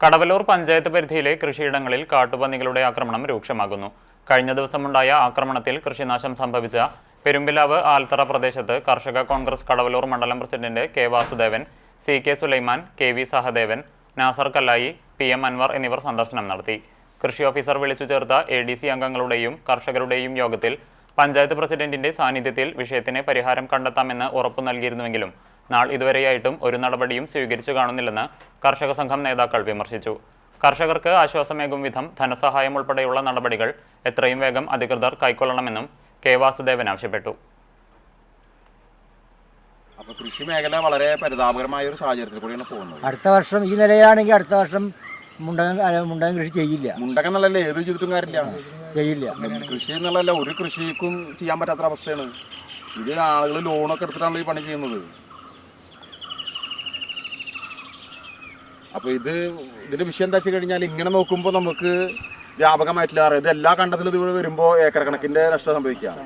കടവലൂർ പഞ്ചായത്ത് പരിധിയിലെ കൃഷിയിടങ്ങളിൽ കാട്ടുപന്നികളുടെ ആക്രമണം രൂക്ഷമാകുന്നു. കഴിഞ്ഞ ദിവസമുണ്ടായ ആക്രമണത്തിൽ കൃഷിനാശം സംഭവിച്ച പെരുമ്പിലാവ് ആൽത്തറ പ്രദേശത്ത് കർഷക കോൺഗ്രസ് കടവലൂർ മണ്ഡലം president K Vasudevan C K Sulaiman K V Sahadevan Nasar Kallayi P M Anwar എന്നിവർ സന്ദർശനം നടത്തി. കൃഷി ഓഫീസർ വിളിച്ചു ചേർത്ത എ ഡി സി അംഗങ്ങളുടെയും കർഷകരുടെയും യോഗത്തിൽ പഞ്ചായത്ത് പ്രസിഡന്റിന്റെ സാന്നിധ്യത്തിൽ വിഷയത്തിന് പരിഹാരം കണ്ടെത്താമെന്ന് ഉറപ്പു നൽകിയിരുന്നുവെങ്കിലും നാൾ ഇതുവരെയായിട്ടും ഒരു നടപടിയും സ്വീകരിച്ചു കാണുന്നില്ലെന്ന് കർഷക സംഘം നേതാക്കൾ വിമർശിച്ചു. കർഷകർക്ക് ആശ്വാസമേകും വിധം ധനസഹായം ഉൾപ്പെടെയുള്ള നടപടികൾ എത്രയും വേഗം അധികൃതർ കൈക്കൊള്ളണമെന്നും കെ വാസുദേവൻ ആവശ്യപ്പെട്ടു. അപ്പോൾ കൃഷി മേഖല വളരെ പരിതാപകരമായ ഒരു സാഹചര്യത്തിൽ കൂടിയാണ് പോകുന്നത്. അടുത്ത വർഷം ഈ നിലയിലാണെങ്കിൽ അടുത്ത വർഷം മുണ്ടകൻ മുണ്ടകൻ കൃഷി ചെയ്യില്ല. മുണ്ടകൻ എന്നുള്ളതല്ലേ ഏത് ചെയ്തിട്ടും കാര്യമില്ല. ചെയ്യില്ല. കൃഷി എന്നുള്ളതല്ല ഒരു കൃഷിക്കും ചെയ്യാൻ പറ്റാത്ത അവസ്ഥയാണ് ഇത് ആളുകൾ ലോണൊക്കെ എടുത്തിട്ടാണ് ഈ പണി ചെയ്യുന്നത്. അപ്പൊ ഇത് ഇതിന്റെ വിഷയം എന്താ വെച്ച് കഴിഞ്ഞാൽ ഇങ്ങനെ നോക്കുമ്പോൾ നമുക്ക് വ്യാപകമായിട്ടില്ല. ഇത് എല്ലാ കണ്ടത്തിലും ഇത് വരുമ്പോൾ ഏക്കർ കണക്കിന്റെ നഷ്ടം സംഭവിക്കാം